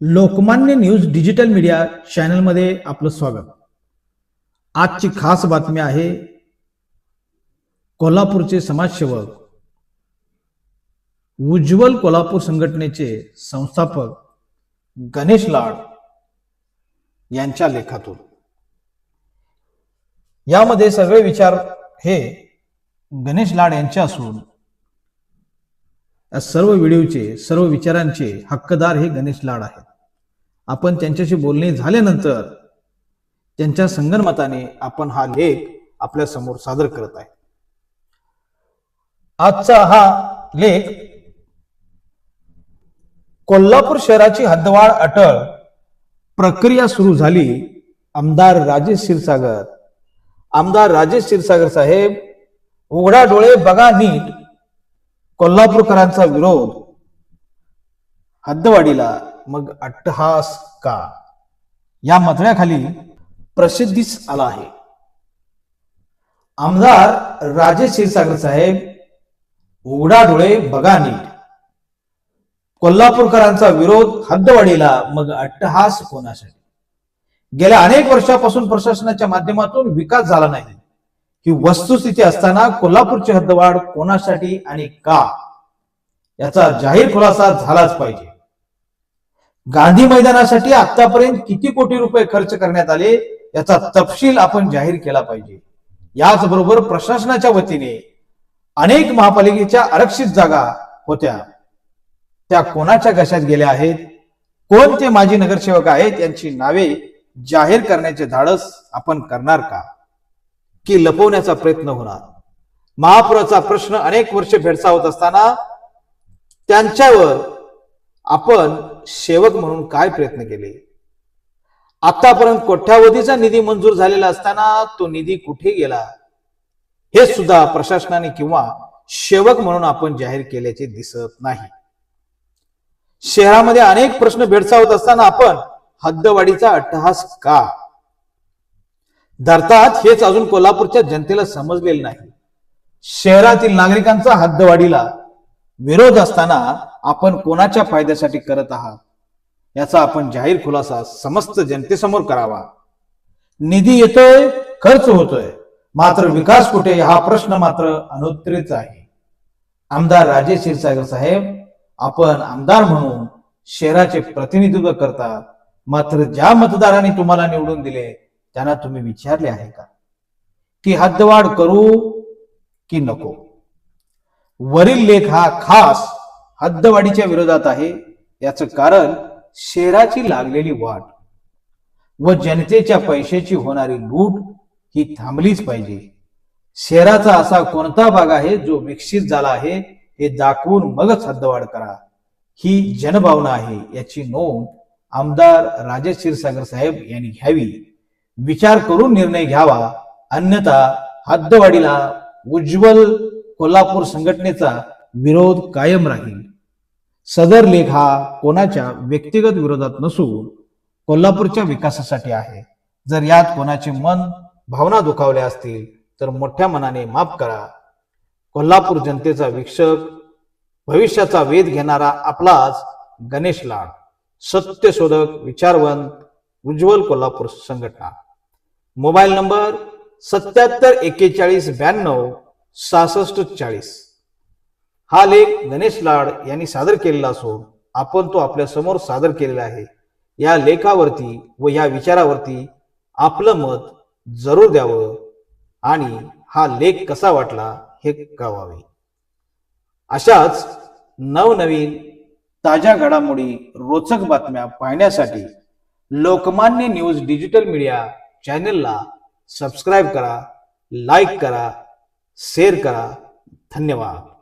Lokmanya news digital media चॅनलमध्ये आपलं स्वागत. आजची खास बातमी आहे कोल्हापूरचे समाजसेवक उज्ज्वल कोल्हापूर संघटनेचे संस्थापक गणेश लाड यांच्या लेखातून. यामध्ये सगळे विचार हे गणेश लाड यांचे असून या सर्व व्हिडिओचे सर्व विचारांचे हक्कदार हे गणेश लाड आहेत. आपण त्यांच्याशी बोलणे झाल्यानंतर त्यांच्या संगणमताने आपण हा लेख आपल्यासमोर सादर करत आहे. आजचा हा लेख कोल्हापूर शहराची हद्दवाढ अटळ प्रक्रिया सुरू झाली आमदार राजेश क्षीरसागर. आमदार राजेश क्षीरसागर साहेब उघडा डोळे बघा नीट कोल्हापूरकरांचा विरोध. हद्दवाडीला मग अट्टहास का? या मथळ्याखाली प्रसिद्धीस आला आहे. आमदार राजेश क्षीरसागर साहेब उघडा डोळे बघा नीट. कोल्हापूरकरांचा विरोध हद्दवाडीला मग अट्टहास कोणासाठी? गेल्या अनेक वर्षापासून प्रशासनाच्या माध्यमातून विकास झाला नाही. ही वस्तुस्थिती असताना कोल्हापूरची हद्दवाढ कोणासाठी आणि का? याचा जाहीर खुलासा झालाच पाहिजे. गांधी मैदानासाठी आतापर्यंत किती कोटी रुपये खर्च करण्यात आले याचा तपशील आपण जाहीर केला पाहिजे. याचबरोबर प्रशासनाच्या वतीने अनेक महापालिकेच्या आरक्षित जागा होत्या. त्या कोणाच्या घशात गेल्या आहेत? कोण ते माजी नगरसेवक आहेत? यांची नावे जाहीर करण्याचे धाडस आपण करणार का? की लपवण्याचा प्रयत्न होणार? महापुराचा प्रश्न अनेक वर्ष भेडसावत असताना त्यांच्यावर आपण सेवक म्हणून काय प्रयत्न केले? आतापर्यंत कोट्यावधीचा निधी मंजूर झालेला असताना तो निधी कुठे गेला? हे सुद्धा प्रशासनाने किंवा सेवक म्हणून आपण जाहीर केल्याचे दिसत नाही. शहरामध्ये अनेक प्रश्न भेडसावत असताना आपण हद्दवाढीचा अट्टहास का? धरतात हेच अजून कोल्हापूरच्या जनतेला समजलेलं नाही. शहरातील नागरिकांचा हद्दवाढीला विरोध असताना आपण कोणाच्या फायद्यासाठी करत आहात? याचा आपण जाहीर खुलासा समस्त जनतेसमोर करावा. निधी येतोय खर्च होतोय. मात्र विकास कुठे हा प्रश्न मात्र अनुत्तरित आहे. आमदार राजेश क्षीरसागर साहेब आपण आमदार म्हणून शहराचे प्रतिनिधित्व करतात मात्र ज्या मतदारांनी तुम्हाला निवडून दिले त्यांना तुम्ही विचारले आहे का? की हद्दवाढ करू की नको? वरील लेख हा खास हद्दवाढीच्या विरोधात आहे. याचं कारण शेराची लागलेली वाट व जनतेच्या पैशाची होणारी लूट ही थांबलीच पाहिजे. शहराचा असा कोणता भाग आहे जो विकसित झाला आहे हे दाखवून मगच हद्दवाढ करा. ही जनभावना आहे. याची नोंद आमदार राजे क्षीरसागर साहेब यांनी घ्यावी. विचार करून निर्णय घ्यावा. अन्यथा हद्दवाढीला उज्ज्वल कोल्हापूर संघटनेचा विरोध कायम राहील. सदर लेख हा कोणाच्या व्यक्तिगत विरोधात नसून कोल्हापूरच्या विकासासाठी आहे. जर यात कोणाचे मन भावना दुखावल्या असतील तर मोठ्या मनाने माफ करा. कोल्हापूर जनतेचा वीक्षक भविष्याचा वेध घेणारा आपलाच गणेश लाड सत्यशोधक विचारवंत उज्ज्वल कोल्हापूर संघटना. मोबाईल नंबर सत्याहत्तर एक्केचाळीस ब्याण्णव सहासष्ट चाळीस. हा लेख गणेश लाड यांनी सादर केलेला असून आपण तो आपल्यासमोर सादर केलेला आहे. या लेखावरती व या विचारावरती आपलं मत जरूर द्यावं आणि हा लेख कसा वाटला हे कळवावे. अशाच नवनवीन ताज्या घडामोडी रोचक बातम्या पाहण्यासाठी लोकमान्य न्यूज डिजिटल मीडिया चॅनलला सबस्क्राईब करा लाईक करा शेअर करा धन्यवाद.